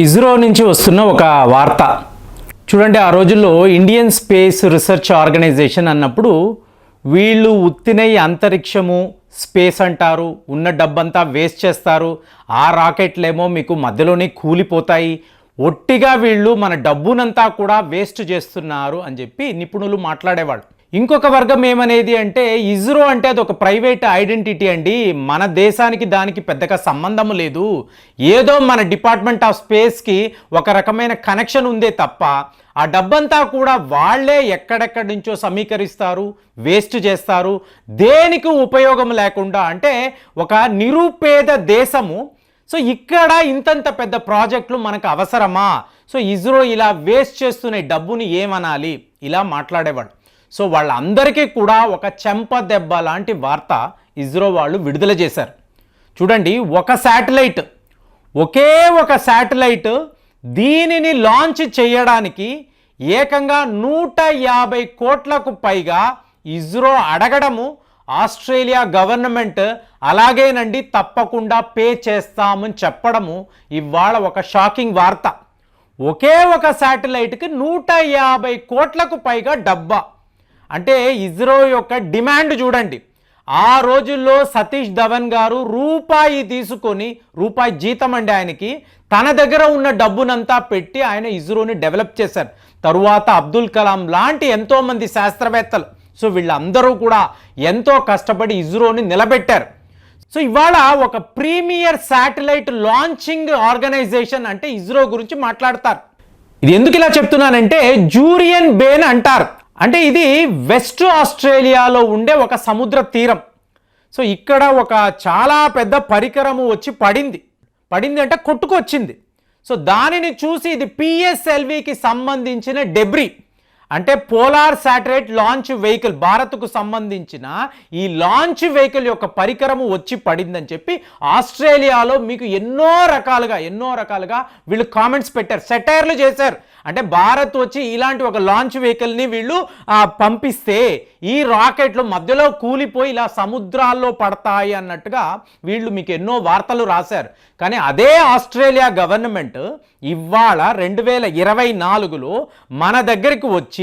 ఇస్రో నుంచి వస్తున్న ఒక వార్త. చూడండి ఆ రోజుల్లో ఇండియన్ స్పేస్ రీసెర్చ్ ఆర్గనైజేషన్ అన్నప్పుడు వీళ్ళు ఉత్తినై అంతరిక్షము స్పేస్ అంటారు ఉన్న డబ్బంతా వేస్ట్ చేస్తారు ఆ రాకెట్లేమో మీకు మధ్యలోనే కూలిపోతాయి ఒట్టిగా వీళ్ళు మన డబ్బునంతా కూడా వేస్ట్ చేస్తున్నారు అని చెప్పి నిపుణులు మాట్లాడేవాళ్ళు. ఇంకొక వర్గం ఏమనేది అంటే ఇజ్రో అంటే అది ఒక ప్రైవేట్ ఐడెంటిటీ అండి. మన దేశానికి దానికి పెద్దగా సంబంధం లేదు. ఏదో మన డిపార్ట్మెంట్ ఆఫ్ స్పేస్కి ఒక రకమైన కనెక్షన్ ఉందే తప్ప ఆ డబ్బంతా కూడా వాళ్ళే ఎక్కడెక్కడి నుంచో సమీకరిస్తారు వేస్ట్ చేస్తారు. దేనికి ఉపయోగం లేకుండా అంటే ఒక నిరుపేద దేశము. సో ఇక్కడ ఇంతంత పెద్ద ప్రాజెక్టులు మనకు అవసరమా? సో ఇజ్రో ఇలా వేస్ట్ చేస్తున్న డబ్బుని ఏమనాలి? ఇలా మాట్లాడేవాడు. సో వాళ్ళందరికీ కూడా ఒక చెంప దెబ్బ లాంటి వార్త ఇస్రో వాళ్ళు విడుదల చేశారు. చూడండి ఒక శాటిలైట్ ఒకే ఒక శాటిలైట్ దీనిని లాంచ్ చేయడానికి ఏకంగా నూట యాభై కోట్లకు పైగా ఇస్రో అడగడము ఆస్ట్రేలియా గవర్నమెంట్ అలాగేనండి తప్పకుండా పే చేస్తామని చెప్పడము ఇవాళ ఒక షాకింగ్ వార్త. ఒకే ఒక శాటిలైట్కి నూట యాభై కోట్లకు పైగా డబ్బా. అంటే ఇస్రో యొక్క డిమాండ్ చూడండి. ఆ రోజుల్లో సతీష్ ధవన్ గారు రూపాయి తీసుకొని రూపాయి జీతం అండి ఆయనకి. తన దగ్గర ఉన్న డబ్బునంతా పెట్టి ఆయన ఇస్రోని డెవలప్ చేశారు. తరువాత అబ్దుల్ కలాం లాంటి ఎంతోమంది శాస్త్రవేత్తలు సో వీళ్ళందరూ కూడా ఎంతో కష్టపడి ఇస్రోని నిలబెట్టారు. సో ఇవాళ ఒక ప్రీమియర్ శాటిలైట్ లాంచింగ్ ఆర్గనైజేషన్ అంటే ఇస్రో గురించి మాట్లాడతారు. ఇది ఎందుకు ఇలా చెప్తున్నానంటే జూరియన్ బేన్ అంటారు. అంటే ఇది వెస్ట్ ఆస్ట్రేలియాలో ఉండే ఒక సముద్ర తీరం. సో ఇక్కడ ఒక చాలా పెద్ద పరికరము వచ్చి పడింది. పడింది అంటే కొట్టుకొచ్చింది. సో దానిని చూసి ఇది పిఎస్ఎల్వికి సంబంధించిన డెబ్రి అంటే పోలార్ శాటిలైట్ లాంచ్ వెహికల్ భారత్కు సంబంధించిన ఈ లాంచ్ వెహికల్ యొక్క పరికరము వచ్చి పడిందని చెప్పి ఆస్ట్రేలియాలో మీకు ఎన్నో రకాలుగా ఎన్నో రకాలుగా వీళ్ళు కామెంట్స్ పెట్టారు. సెటైర్లు చేశారు. అంటే భారత్ వచ్చి ఇలాంటి ఒక లాంచ్ వెహికల్ని వీళ్ళు పంపిస్తే ఈ రాకెట్లు మధ్యలో కూలిపోయి ఇలా సముద్రాల్లో పడతాయి అన్నట్టుగా వీళ్ళు మీకు ఎన్నో వార్తలు రాశారు. కానీ అదే ఆస్ట్రేలియా గవర్నమెంట్ ఇవాళ రెండు వేల ఇరవై నాలుగులో మన దగ్గరికి వచ్చి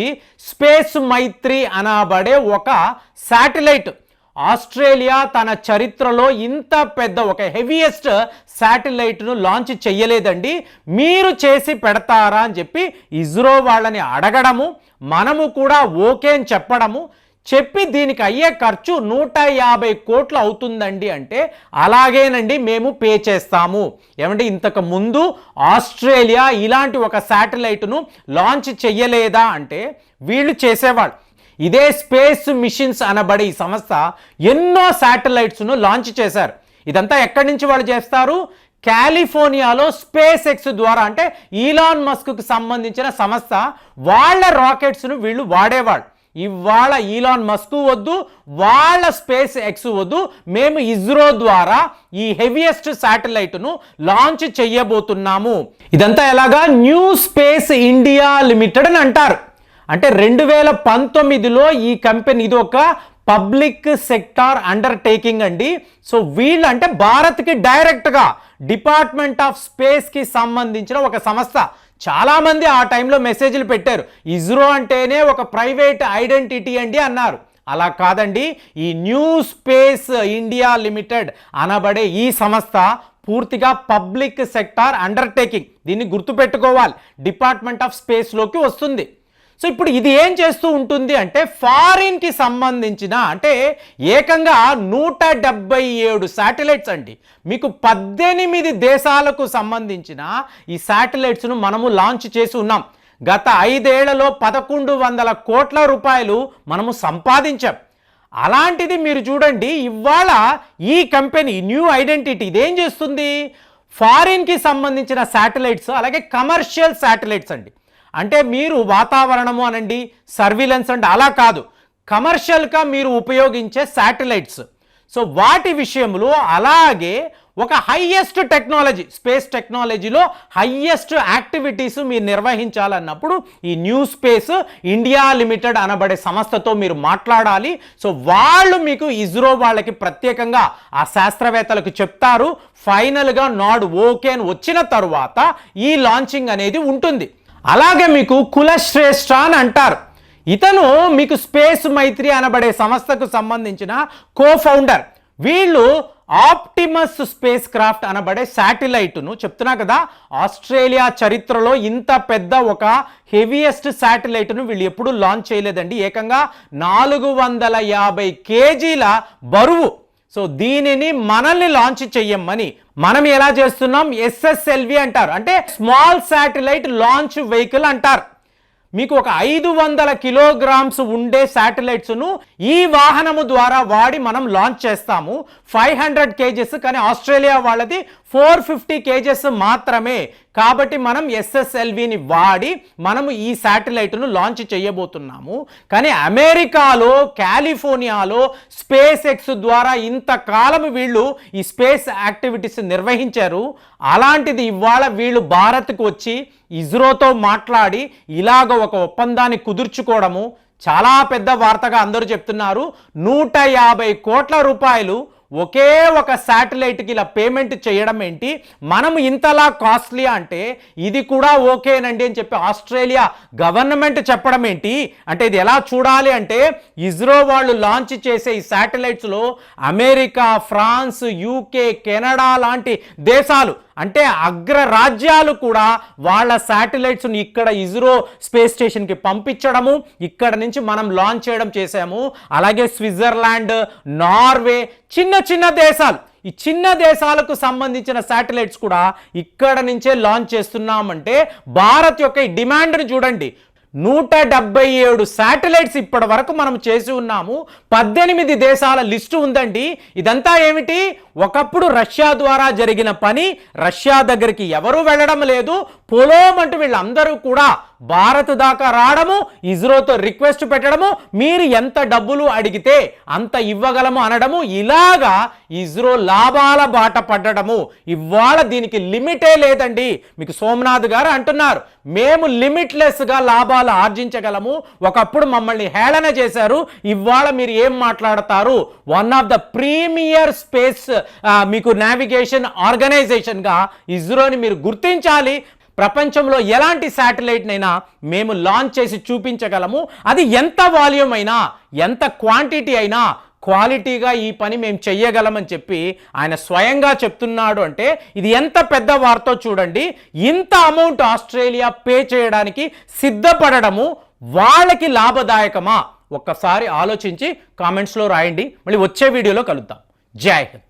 స్పేస్ మైత్రి అనబడే ఒక శాటిలైట్. ఆస్ట్రేలియా తన చరిత్రలో ఇంత పెద్ద ఒక హెవీయెస్ట్ శాటిలైట్ను లాంచ్ చెయ్యలేదండి. మీరు చేసి పెడతారా అని చెప్పి ఇస్రో వాళ్ళని అడగడము మనము కూడా ఓకే అని చెప్పడము చెప్పి దీనికి అయ్యే ఖర్చు నూట యాభై కోట్లు అవుతుందండి అంటే అలాగేనండి మేము పే చేస్తాము. ఏమంటే ఇంతకు ముందు ఆస్ట్రేలియా ఇలాంటి ఒక శాటిలైట్ను లాంచ్ చెయ్యలేదా అంటే వీళ్ళు చేసేవాళ్ళు. ఇదే స్పేస్ మిషన్స్ అనబడే ఈ సంస్థ ఎన్నో శాటిలైట్స్ను లాంచ్ చేశారు. ఇదంతా ఎక్కడి నుంచి వాళ్ళు చేస్తారు? కాలిఫోర్నియాలో స్పేస్ ఎక్స్ ద్వారా అంటే ఈలాన్ మస్క్కు సంబంధించిన సంస్థ వాళ్ళ రాకెట్స్ను వీళ్ళు వాడేవాళ్ళు. ఇవాళ ఈలాన్ మస్క్ వద్దు వాళ్ళ స్పేస్ ఎక్స్ వద్దు మేము ఇస్రో ద్వారా ఈ హెవియెస్ట్ శాటిలైట్ను లాంచ్ చెయ్యబోతున్నాము. ఇదంతా ఎలాగా? న్యూ స్పేస్ ఇండియా లిమిటెడ్ అని అంటారు. అంటే రెండు వేల పంతొమ్మిదిలో ఈ కంపెనీ ఇది ఒక పబ్లిక్ సెక్టార్ అండర్టేకింగ్ అండి. సో వీళ్ళు అంటే భారత్కి డైరెక్ట్గా డిపార్ట్మెంట్ ఆఫ్ స్పేస్కి సంబంధించిన ఒక సంస్థ. చాలామంది ఆ టైంలో మెసేజ్లు పెట్టారు. ఇస్రో అంటేనే ఒక ప్రైవేట్ ఐడెంటిటీ అండి అన్నారు. అలా కాదండి. ఈ న్యూ స్పేస్ ఇండియా లిమిటెడ్ అనబడే ఈ సంస్థ పూర్తిగా పబ్లిక్ సెక్టార్ అండర్టేకింగ్. దీన్ని గుర్తుపెట్టుకోవాలి. డిపార్ట్మెంట్ ఆఫ్ స్పేస్లోకి వస్తుంది. సో ఇప్పుడు ఇది ఏం చేస్తూ ఉంటుంది అంటే ఫారిన్కి సంబంధించిన అంటే ఏకంగా నూట డెబ్బై ఏడు శాటిలైట్స్ అండి. మీకు పద్దెనిమిది దేశాలకు సంబంధించిన ఈ శాటిలైట్స్ను మనము లాంచ్ చేసి ఉన్నాం. గత ఐదేళ్ళలో పదకొండు వందల కోట్ల రూపాయలు మనము సంపాదించాం. అలాంటిది మీరు చూడండి ఇవాళ ఈ కంపెనీ న్యూ ఐడెంటిటీ ఇదేం చేస్తుంది? ఫారిన్కి సంబంధించిన శాటిలైట్స్ అలాగే కమర్షియల్ శాటిలైట్స్ అండి. అంటే మీరు వాతావరణము అనండి సర్విలెన్స్ అంటే అలా కాదు. కమర్షియల్గా మీరు ఉపయోగించే శాటిలైట్స్ సో వాటి విషయంలో అలాగే ఒక హయ్యెస్ట్ టెక్నాలజీ స్పేస్ టెక్నాలజీలో హయ్యెస్ట్ యాక్టివిటీస్ మీరు నిర్వహించాలన్నప్పుడు ఈ న్యూ స్పేస్ ఇండియా లిమిటెడ్ అనబడే సంస్థతో మీరు మాట్లాడాలి. సో వాళ్ళు మీకు ఇస్రో వాళ్ళకి ప్రత్యేకంగా ఆ శాస్త్రవేత్తలకు చెప్తారు. ఫైనల్గా నాడ్ ఓకే అని వచ్చిన తరువాత ఈ లాంచింగ్ అనేది ఉంటుంది. అలాగే మీకు కులశ్రేష్ఠ అని అంటారు. ఇతను మీకు స్పేస్ మైత్రి అనబడే సంస్థకు సంబంధించిన కో ఫౌండర్ వీళ్ళు ఆప్టిమస్ స్పేస్ క్రాఫ్ట్ అనబడే శాటిలైట్ను చెప్తున్నా కదా ఆస్ట్రేలియా చరిత్రలో ఇంత పెద్ద ఒక హెవీయెస్ట్ శాటిలైట్ను వీళ్ళు ఎప్పుడూ లాంచ్ చేయలేదండి. ఏకంగా నాలుగు వందల యాభై కేజీల బరువు. సో దీనిని మనల్ని లాంచ్ చెయ్యమని మనం ఎలా చేస్తున్నాం? ఎస్ఎస్ఎల్వి అంటారు. అంటే స్మాల్ శాటిలైట్ లాంచ్ వెహికల్ అంటారు. మీకు ఒక ఐదు వందల కిలోగ్రామ్స్ ఉండే శాటిలైట్స్ను ఈ వాహనము ద్వారా వాడి మనం లాంచ్ చేస్తాము. ఫైవ్ హండ్రెడ్ కేజెస్ కానీ ఆస్ట్రేలియా వాళ్ళది ఫోర్ ఫిఫ్టీ కేజెస్ మాత్రమే. కాబట్టి మనం ఎస్ఎస్ఎల్విని వాడి మనము ఈ శాటిలైట్ను లాంచ్ చేయబోతున్నాము. కానీ అమెరికాలో కాలిఫోర్నియాలో స్పేస్ ఎక్స్ ద్వారా ఇంతకాలం వీళ్ళు ఈ స్పేస్ యాక్టివిటీస్ నిర్వహించారు. అలాంటిది ఇవాళ వీళ్ళు భారత్కు వచ్చి ఇస్రోతో మాట్లాడి ఇలాగ ఒక ఒప్పందాన్ని కుదుర్చుకోవడము చాలా పెద్ద వార్తగా అందరూ చెప్తున్నారు. నూట యాభై కోట్ల రూపాయలు ఒకే ఒక శాటిలైట్కి ఇలా పేమెంట్ చేయడం ఏంటి? మనం ఇంతలా కాస్ట్లీ అంటే ఇది కూడా ఓకేనండి అని చెప్పి ఆస్ట్రేలియా గవర్నమెంట్ చెప్పడం ఏంటి? అంటే ఇది ఎలా చూడాలి అంటే ఇస్రో వాళ్ళు లాంచ్ చేసే ఈ శాటిలైట్స్లో అమెరికా ఫ్రాన్స్ యూకే కెనడా లాంటి దేశాలు అంటే అగ్ర రాజ్యాలు కూడా వాళ్ళ శాటిలైట్స్ని ఇక్కడ ఇస్రో స్పేస్ స్టేషన్కి పంపించడము ఇక్కడ నుంచి మనం లాంచ్ చేయడం చేసాము అలాగే స్విట్జర్లాండ్ నార్వే చిన్న చిన్న దేశాలు. ఈ చిన్న దేశాలకు సంబంధించిన శాటిలైట్స్ కూడా ఇక్కడ నుంచే లాంచ్ చేస్తున్నామంటే భారత్ యొక్క ఈ డిమాండ్ను చూడండి. నూట డెబ్బై ఏడు శాటిలైట్స్ ఇప్పటి వరకు మనం చేసి ఉన్నాము. పద్దెనిమిది దేశాల లిస్టు ఉందండి. ఇదంతా ఏమిటి? ఒకప్పుడు రష్యా ద్వారా జరిగిన పని రష్యా దగ్గరికి ఎవరూ వెళ్ళడం లేదు. పొలోమంటూ వీళ్ళందరూ కూడా భారత్ దాకా రావడము ఇస్రోతో రిక్వెస్ట్ పెట్టడము మీరు ఎంత డబ్బులు అడిగితే అంత ఇవ్వగలము అనడము ఇలాగా ఇస్రో లాభాల బాట పడ్డడము. ఇవాళ దీనికి లిమిటే లేదండి. మీకు సోమనాథ్ గారు అంటున్నారు మేము లిమిట్లెస్గా లాభాలు ఆర్జించగలము. ఒకప్పుడు మమ్మల్ని హేళన చేశారు. ఇవాళ మీరు ఏం మాట్లాడతారు? One of the premier space మీకు నావిగేషన్ ఆర్గనైజేషన్గా ఇస్రోని మీరు గుర్తించాలి. ప్రపంచంలో ఎలాంటి శాటిలైట్నైనా మేము లాంచ్ చేసి చూపించగలము. అది ఎంత వాల్యూమ్ అయినా ఎంత క్వాంటిటీ అయినా క్వాలిటీగా ఈ పని మేము చెయ్యగలమని చెప్పి ఆయన స్వయంగా చెప్తున్నాడు అంటే ఇది ఎంత పెద్ద వార్తో చూడండి. ఇంత అమౌంట్ ఆస్ట్రేలియా పే చేయడానికి సిద్ధపడడము వాళ్ళకి లాభదాయకమా? ఒక్కసారి ఆలోచించి కామెంట్స్లో రాయండి. మళ్ళీ వచ్చే వీడియోలో కలుద్దాం. జై హింద్.